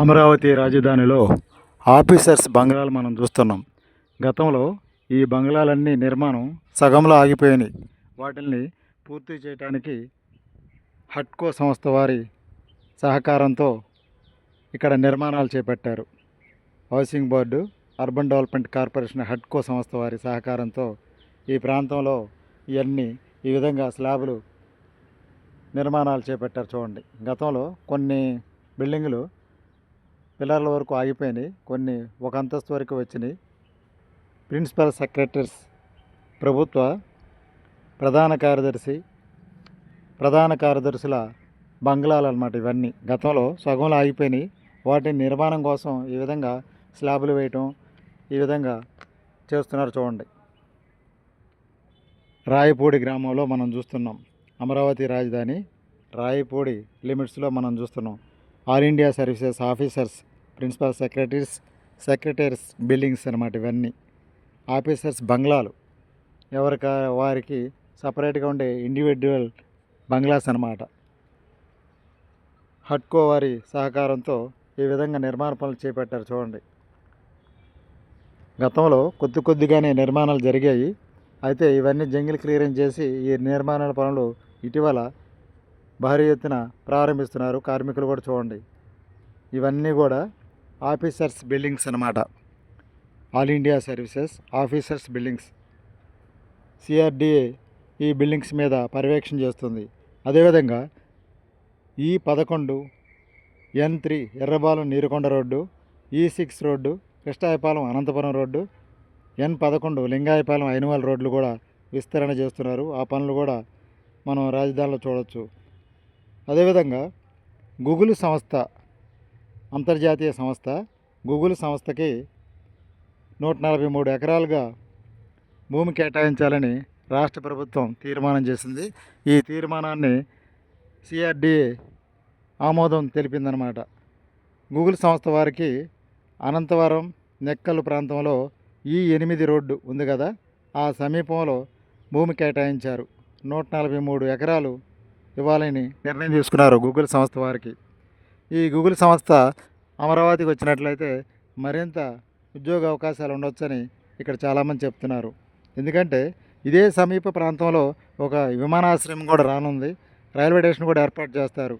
అమరావతి రాజధానిలో ఆఫీసర్స్ బంగ్లాలు మనం చూస్తున్నాం. గతంలో ఈ బంగ్లాలన్నీ నిర్మాణం సగంలో ఆగిపోయినాయి. వాటిని పూర్తి చేయడానికి హట్కో సంస్థ వారి సహకారంతో ఇక్కడ నిర్మాణాలు చేపట్టారు. Housing board urban development corporation హట్కో సంస్థ వారి సహకారంతో ఈ ప్రాంతంలో ఇవన్నీ ఈ విధంగా స్లాబులు నిర్మాణాలు చేపట్టారు చూడండి. గతంలో కొన్ని బిల్డింగులు పిల్లర్ల వరకు ఆగిపోయినాయి. కొన్ని ఒక అంతస్తు వరకు వచ్చినాయి. ప్రిన్సిపల్ సెక్రటరీస్ ప్రభుత్వ ప్రధాన కార్యదర్శి ప్రధాన కార్యదర్శుల బంగ్లాలు అన్నమాట ఇవన్నీ. గతంలో సగంలో ఆగిపోయినాయి. వాటి నిర్మాణం కోసం ఈ విధంగా స్లాబులు వేయటం ఈ విధంగా చేస్తున్నారు చూడండి. రాయపూడి గ్రామంలో మనం చూస్తున్నాం. అమరావతి రాజధాని రాయపూడి లిమిట్స్లో మనం చూస్తున్నాం. All India services officers principal secretaries secretaries buildings అనమాట ఇవన్నీ. ఆఫీసర్స్ బంగ్లాలు. ఎవరికి వారికి సపరేట్గా ఉండే ఇండివిజువల్ బంగ్లాస్ అన్నమాట. హట్కో వారి సహకారంతో ఈ విధంగా నిర్మాణ పనులు చేపట్టారు చూడండి. గతంలో కొద్ది కొద్దిగానే నిర్మాణాలు జరిగాయి. అయితే ఇవన్నీ జంగిల్ క్లియరెన్స్ చేసి ఈ నిర్మాణాల పనులు ఇటీవల భారీ ఎత్తున ప్రారంభిస్తున్నారు కార్మికులు కూడా చూడండి. ఇవన్నీ కూడా ఆఫీసర్స్ బిల్డింగ్స్ అన్నమాట. All India services officers buildings. CRDA ఈ బిల్డింగ్స్ మీద పర్యవేక్షణ చేస్తుంది. అదేవిధంగా ఈ పదకొండు N three Errabalem Neerukonda road ఈ six road Krishnayapalem Anantapuram road N పదకొండు లింగాయపాలెం ఐనవాల్ రోడ్లు కూడా విస్తరణ చేస్తున్నారు. ఆ పనులు కూడా మనం రాజధానిలో చూడవచ్చు అదేవిధంగా గూగుల్ సంస్థ అంతర్జాతీయ సంస్థ గూగుల్ సంస్థకి నూట నలభై మూడు ఎకరాలుగా భూమి కేటాయించాలని రాష్ట్ర ప్రభుత్వం తీర్మానం చేసింది. ఈ తీర్మానాన్ని సిఆర్డిఏ ఆమోదం తెలిపిందనమాట గూగుల్ సంస్థ వారికి అనంతవరం నెక్కల్ ప్రాంతంలో ఈ ఎనిమిది రోడ్డు ఉంది కదా ఆ సమీపంలో భూమి కేటాయించారు. నూట నలభై మూడు ఎకరాలు ఇవ్వాలని నిర్ణయం తీసుకున్నారు గూగుల్ సంస్థ వారికి. ఈ గూగుల్ సంస్థ అమరావతికి వచ్చినట్లయితే మరింత ఉద్యోగ అవకాశాలు ఉండొచ్చని ఇక్కడ చాలామంది చెప్తున్నారు. ఎందుకంటే ఇదే సమీప ప్రాంతంలో ఒక విమానాశ్రయం కూడా రానుంది. రైల్వే స్టేషన్ కూడా ఏర్పాటు చేస్తారు.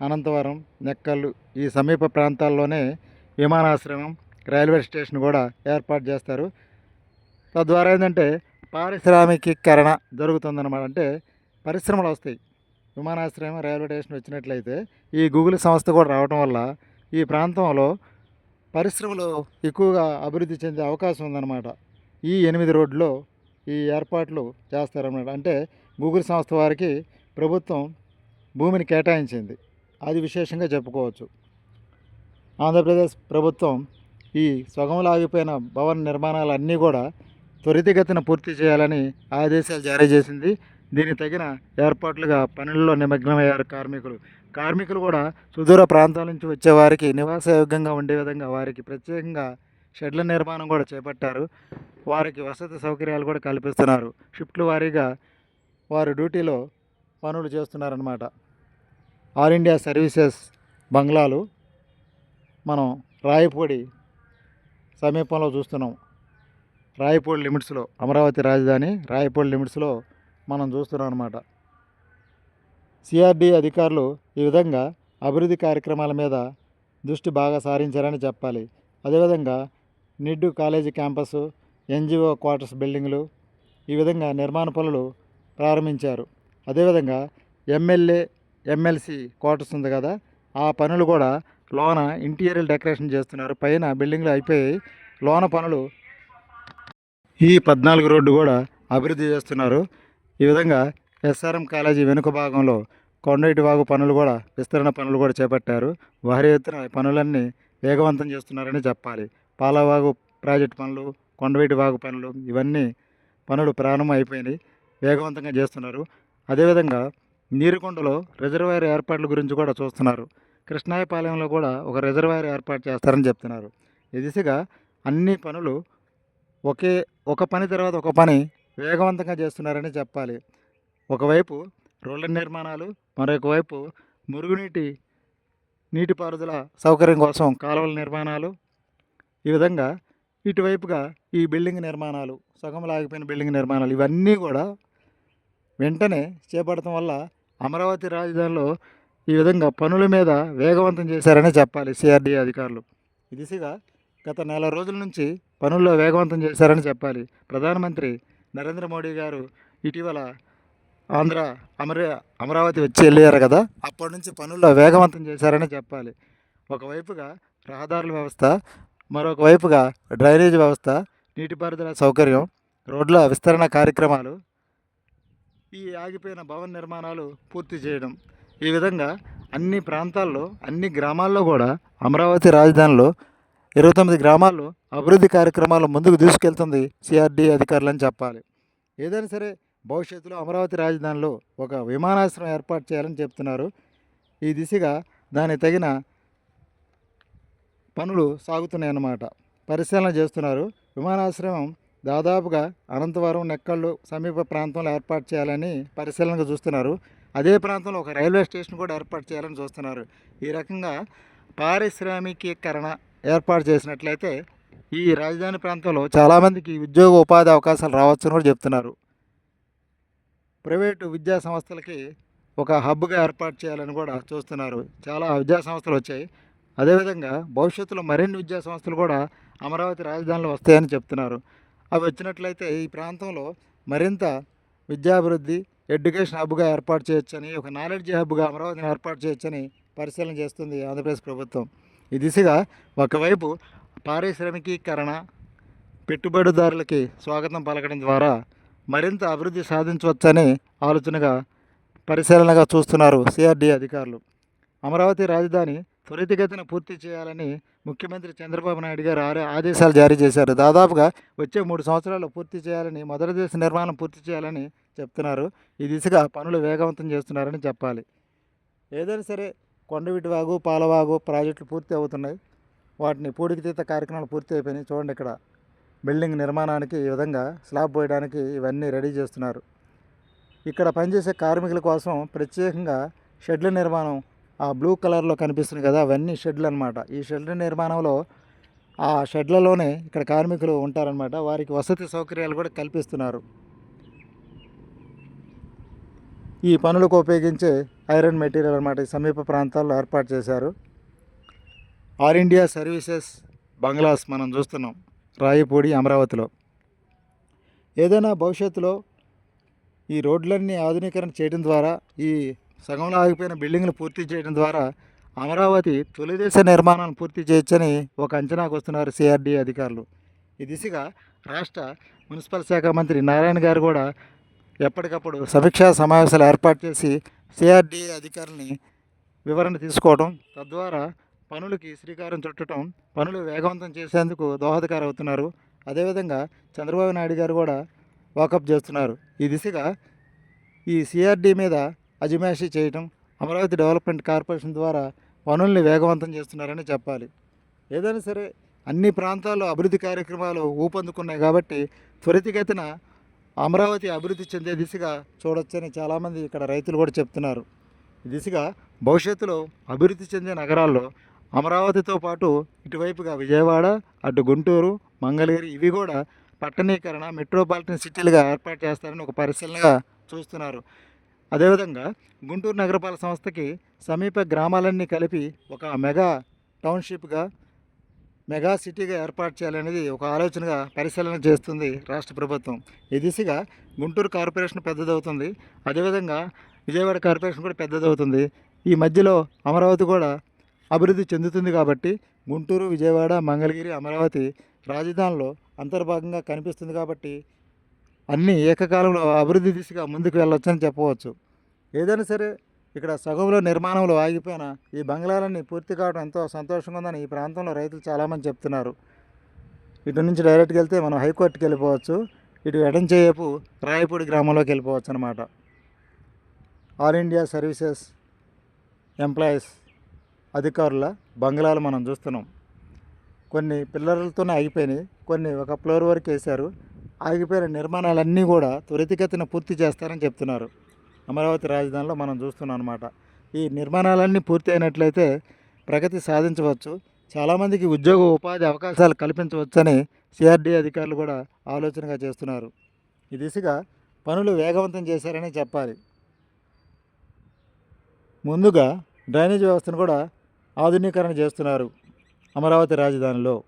అనంతవరం నెక్కల్లు ఈ సమీప ప్రాంతాల్లోనే విమానాశ్రయం రైల్వే స్టేషన్ కూడా ఏర్పాటు చేస్తారు. తద్వారా ఏంటంటే పారిశ్రామికీకరణ జరుగుతుందన్నమాట. అంటే పరిశ్రమలు వస్తాయి. విమానాశ్రయం రైల్వే స్టేషన్ వచ్చినట్లయితే ఈ గూగుల్ సంస్థ కూడా రావడం వల్ల ఈ ప్రాంతంలో పరిశ్రమలు ఎక్కువగా అభివృద్ధి చెందే అవకాశం ఉందన్నమాట. ఈ ఎనిమిది రోడ్లో ఈ ఏర్పాట్లు చేస్తారన్నమాట. అంటే గూగుల్ సంస్థ వారికి ప్రభుత్వం భూమిని కేటాయించింది. అది విశేషంగా చెప్పుకోవచ్చు. ఆంధ్రప్రదేశ్ ప్రభుత్వం ఈ సగంలో ఆగిపోయిన భవన నిర్మాణాలు అన్నీ కూడా త్వరితగతిన పూర్తి చేయాలని ఆదేశాలు జారీ చేసింది. దీనికి తగిన ఏర్పాట్లుగా పనుల్లో నిమగ్నమయ్యారు కార్మికులు. కార్మికులు కూడా సుదూర ప్రాంతాల నుంచి వచ్చే వారికి నివాసయోగ్యంగా ఉండే విధంగా వారికి ప్రత్యేకంగా షెడ్ల నిర్మాణం కూడా చేపట్టారు. వారికి వసతి సౌకర్యాలు కూడా కల్పిస్తున్నారు. షిఫ్ట్లు వారీగా వారు డ్యూటీలో పనులు చేస్తున్నారన్నమాట. ఆల్ ఇండియా సర్వీసెస్ బంగ్లాలు మనం రాయపూడి సమీపంలో చూస్తున్నాం. రాయపూడి లిమిట్స్లో అమరావతి రాజధాని రాయపూడి లిమిట్స్లో మనం చూస్తున్నాం అనమాట సిఆర్డి అధికారులు ఈ విధంగా అభివృద్ధి కార్యక్రమాల మీద దృష్టి బాగా సారించారని చెప్పాలి. అదేవిధంగా నిడ్డు కాలేజీ క్యాంపస్ ఎన్జిఓ క్వార్టర్స్ బిల్డింగ్లు ఈ విధంగా నిర్మాణ పనులు ప్రారంభించారు. అదేవిధంగా ఎమ్మెల్యే ఎమ్మెల్సీ క్వార్టర్స్ ఉంది కదా ఆ పనులు కూడా లోన ఇంటీరియర్ డెకరేషన్ చేస్తున్నారు. పైన బిల్డింగ్లు అయిపోయి లోన పనులు ఈ పద్నాలుగు రోడ్డు కూడా అభివృద్ధి చేస్తున్నారు. ఈ విధంగా ఎస్ఆర్ఎం కాలేజీ వెనుక భాగంలో కొండయిటి వాగు పనులు కూడా విస్తరణ పనులు కూడా చేపట్టారు. వారి ఎత్తున పనులన్నీ వేగవంతం చేస్తున్నారని చెప్పాలి. పాలవాగు ప్రాజెక్ట్ పనులు కొండవీటి వాగు పనులు ఇవన్నీ పనులు ప్రారంభం అయిపోయినాయి. వేగవంతంగా చేస్తున్నారు. అదేవిధంగా నీరుకొండలో రిజర్వాయర్ ఏర్పాట్ల గురించి కూడా చూస్తున్నారు. కృష్ణాయపాలెంలో కూడా ఒక రిజర్వాయర్ ఏర్పాటు చేస్తారని చెప్తున్నారు. ఈ దిశగా అన్ని పనులు ఒకే ఒక పని తర్వాత ఒక పని వేగవంతంగా చేస్తున్నారని చెప్పాలి. ఒకవైపు రోడ్ల నిర్మాణాలు మరొక వైపు మురుగునీటి నీటిపారుదల సౌకర్యం కోసం కాలువల నిర్మాణాలు. ఈ విధంగా ఇటువైపుగా ఈ బిల్డింగ్ నిర్మాణాలు సగం లాగిపోయిన బిల్డింగ్ నిర్మాణాలు ఇవన్నీ కూడా వెంటనే చేపడటం వల్ల అమరావతి రాజధానిలో ఈ విధంగా పనుల మీద వేగవంతం చేశారని చెప్పాలి సిఆర్డీ అధికారులు. ఈ దిశగా గత నెల రోజుల నుంచి పనుల్లో వేగవంతం చేశారని చెప్పాలి ప్రధానమంత్రి నరేంద్ర మోడీ గారు ఇటీవల ఆంధ్ర అమర అమరావతి వచ్చి వెళ్ళారు కదా అప్పటి నుంచి పనుల్లో వేగవంతం చేశారని చెప్పాలి. ఒకవైపుగా రహదారుల వ్యవస్థ మరొకవైపుగా డ్రైనేజ్ వ్యవస్థ నీటిపారుదల సౌకర్యం రోడ్ల విస్తరణ కార్యక్రమాలు ఈ ఆగిపోయిన భవన నిర్మాణాలు పూర్తి చేయడం. ఈ విధంగా అన్ని ప్రాంతాల్లో అన్ని గ్రామాల్లో కూడా అమరావతి రాజధానిలో ఇరవై తొమ్మిది గ్రామాల్లో అభివృద్ధి కార్యక్రమాలు ముందుకు తీసుకెళ్తుంది సిఆర్డీ అధికారులని చెప్పాలి. ఏదైనా సరే భవిష్యత్తులో అమరావతి రాజధానిలో ఒక విమానాశ్రయం ఏర్పాటు చేయాలని చెప్తున్నారు. ఈ దిశగా దానికి తగిన పనులు సాగుతున్నాయన్నమాట. పరిశీలన చేస్తున్నారు. విమానాశ్రయం దాదాపుగా అనంతవరం నెక్కళ్ళు సమీప ప్రాంతంలో ఏర్పాటు చేయాలని పరిశీలనగా చూస్తున్నారు. అదే ప్రాంతంలో ఒక రైల్వే స్టేషన్ కూడా ఏర్పాటు చేయాలని చూస్తున్నారు. ఈ రకంగా పారిశ్రామికీకరణ ఏర్పాటు చేసినట్లయితే ఈ రాజధాని ప్రాంతంలో చాలామందికి ఉద్యోగ ఉపాధి అవకాశాలు రావచ్చని కూడా చెప్తున్నారు. ప్రైవేటు విద్యా సంస్థలకి ఒక హబ్గా ఏర్పాటు చేయాలని కూడా చూస్తున్నారు. చాలా విద్యా సంస్థలు వచ్చాయి. అదేవిధంగా భవిష్యత్తులో మరిన్ని విద్యా సంస్థలు కూడా అమరావతి రాజధానిలో వస్తాయని చెప్తున్నారు. అవి వచ్చినట్లయితే ఈ ప్రాంతంలో మరింత విద్యాభివృద్ధి ఎడ్యుకేషన్ హబ్గా ఏర్పాటు చేయొచ్చని ఒక నాలెడ్జ్ హబ్గా అమరావతిని ఏర్పాటు చేయొచ్చని పరిశీలన చేస్తుంది ఆంధ్రప్రదేశ్ ప్రభుత్వం. ఈ దిశగా ఒకవైపు పారిశ్రామికీకరణ పెట్టుబడిదారులకి స్వాగతం పలకడం ద్వారా మరింత అభివృద్ధి సాధించవచ్చని ఆలోచనగా పరిశీలనగా చూస్తున్నారు సిఆర్డీ అధికారులు. అమరావతి రాజధాని త్వరితగతిన పూర్తి చేయాలని ముఖ్యమంత్రి చంద్రబాబు నాయుడు గారు ఆరే- ఆదేశాలు జారీ చేశారు. దాదాపుగా వచ్చే మూడు సంవత్సరాల్లో పూర్తి చేయాలని మొదటి దశ నిర్మాణం పూర్తి చేయాలని చెప్తున్నారు. ఈ దిశగా పనులు వేగవంతం చేస్తున్నారని చెప్పాలి. ఏదైనా సరే కొండవిటివాగు పాలవాగు ప్రాజెక్టులు పూర్తి అవుతున్నాయి. వాటిని పూడికితీత కార్యక్రమాలు పూర్తి అయిపోయినాయి. చూడండి ఇక్కడ బిల్డింగ్ నిర్మాణానికి ఈ విధంగా స్లాబ్ పోయడానికి ఇవన్నీ రెడీ చేస్తున్నారు. ఇక్కడ పనిచేసే కార్మికుల కోసం ప్రత్యేకంగా షెడ్ల నిర్మాణం ఆ బ్లూ కలర్లో కనిపిస్తుంది కదా అవన్నీ షెడ్లు అనమాట ఈ షెడ్ల నిర్మాణంలో ఆ షెడ్లలోనే ఇక్కడ కార్మికులు ఉంటారనమాట వారికి వసతి సౌకర్యాలు కూడా కల్పిస్తున్నారు. ఈ పనులకు ఉపయోగించే ఐరన్ మెటీరియల్ అనమాట ఈ సమీప ప్రాంతాల్లో ఏర్పాటు చేశారు. ఆల్ ఇండియా సర్వీసెస్ బంగ్లాస్ మనం చూస్తున్నాం రాయపూడి అమరావతిలో. ఏదైనా భవిష్యత్తులో ఈ రోడ్లన్నీ ఆధునీకరణ చేయడం ద్వారా ఈ సగంలో ఆగిపోయిన బిల్డింగ్లు పూర్తి చేయడం ద్వారా అమరావతి తొలిదేశ నిర్మాణాన్ని పూర్తి చేయొచ్చని ఒక అంచనాకు వస్తున్నారు సిఆర్డీ అధికారులు. ఈ దిశగా రాష్ట్ర మున్సిపల్ శాఖ మంత్రి నారాయణ గారు కూడా ఎప్పటికప్పుడు సమీక్షా సమావేశాలు ఏర్పాటు చేసి సిఆర్డీ అధికారులని వివరణ తీసుకోవడం తద్వారా పనులకి శ్రీకారం చుట్టడం పనులు వేగవంతం చేసేందుకు దోహదకారు అవుతున్నారు అదేవిధంగా చంద్రబాబు నాయుడు గారు కూడా వాకప్ చేస్తున్నారు. ఈ దిశగా ఈ సిఆర్డీ మీద అజమాషి చేయటం అమరావతి డెవలప్మెంట్ కార్పొరేషన్ ద్వారా పనుల్ని వేగవంతం చేస్తున్నారని చెప్పాలి. ఏదైనా సరే అన్ని ప్రాంతాల్లో అభివృద్ధి కార్యక్రమాలు ఊపందుకున్నాయి కాబట్టి త్వరితగతిన అమరావతి అభివృద్ధి చెందే దిశగా చూడొచ్చని చాలామంది ఇక్కడ రైతులు కూడా చెప్తున్నారు. ఈ దిశగా భవిష్యత్తులో అభివృద్ధి చెందే నగరాల్లో అమరావతితో పాటు ఇటువైపుగా విజయవాడ అటు గుంటూరు మంగళగిరి ఇవి కూడా పట్టణీకరణ మెట్రోపాలిటన్ సిటీలుగా ఏర్పాటు చేస్తారని ఒక పరిశీలనగా చూస్తున్నారు. అదేవిధంగా గుంటూరు నగరపాలక సంస్థకి సమీప గ్రామాలన్నీ కలిపి ఒక మెగా టౌన్షిప్గా మెగా సిటీగా ఏర్పాటు చేయాలనేది ఒక ఆలోచనగా పరిశీలన చేస్తుంది రాష్ట్ర ప్రభుత్వం. ఈ దిశగా గుంటూరు కార్పొరేషన్ పెద్దదవుతుంది. అదేవిధంగా విజయవాడ కార్పొరేషన్ కూడా పెద్దదవుతుంది. ఈ మధ్యలో అమరావతి కూడా అభివృద్ధి చెందుతుంది కాబట్టి గుంటూరు విజయవాడ మంగళగిరి అమరావతి రాజధానిలో అంతర్భాగంగా కనిపిస్తుంది కాబట్టి అన్ని ఏకకాలంలో అభివృద్ధి దిశగా ముందుకు వెళ్ళొచ్చని చెప్పవచ్చు. ఏదైనా సరే ఇక్కడ సగవులో నిర్మాణంలో ఆగిపోయిన ఈ బంగ్లాలన్నీ పూర్తి కావడం ఎంతో సంతోషంగా ఉందని ఈ ప్రాంతంలో రైతులు చాలామంది చెప్తున్నారు. ఇటు నుంచి డైరెక్ట్గా వెళ్తే మనం హైకోర్టుకి వెళ్ళిపోవచ్చు. ఇటు ఎడం చేయపు రాయపూడి గ్రామంలోకి వెళ్ళిపోవచ్చు అనమాట ఆల్ ఇండియా సర్వీసెస్ ఎంప్లాయీస్ అధికారుల బంగ్లాలు మనం చూస్తున్నాం. కొన్ని పిల్లర్లతోనే ఆగిపోయినాయి. కొన్ని ఒక ఫ్లోర్ వరకు వేశారు. ఆగిపోయిన నిర్మాణాలన్నీ కూడా త్వరితగతిన పూర్తి చేస్తారని చెప్తున్నారు. అమరావతి రాజధానిలో మనం చూస్తున్నాం అనమాట ఈ నిర్మాణాలన్నీ పూర్తి అయినట్లయితే ప్రగతి సాధించవచ్చు. చాలామందికి ఉద్యోగ ఉపాధి అవకాశాలు కల్పించవచ్చని సిఆర్డీ అధికారులు కూడా ఆలోచనగా చేస్తున్నారు. ఈ దిశగా పనులు వేగవంతం చేశారని చెప్పాలి. ముందుగా డ్రైనేజ్ వ్యవస్థను కూడా ఆధునీకరణ చేస్తున్నారు అమరావతి రాజధానిలో.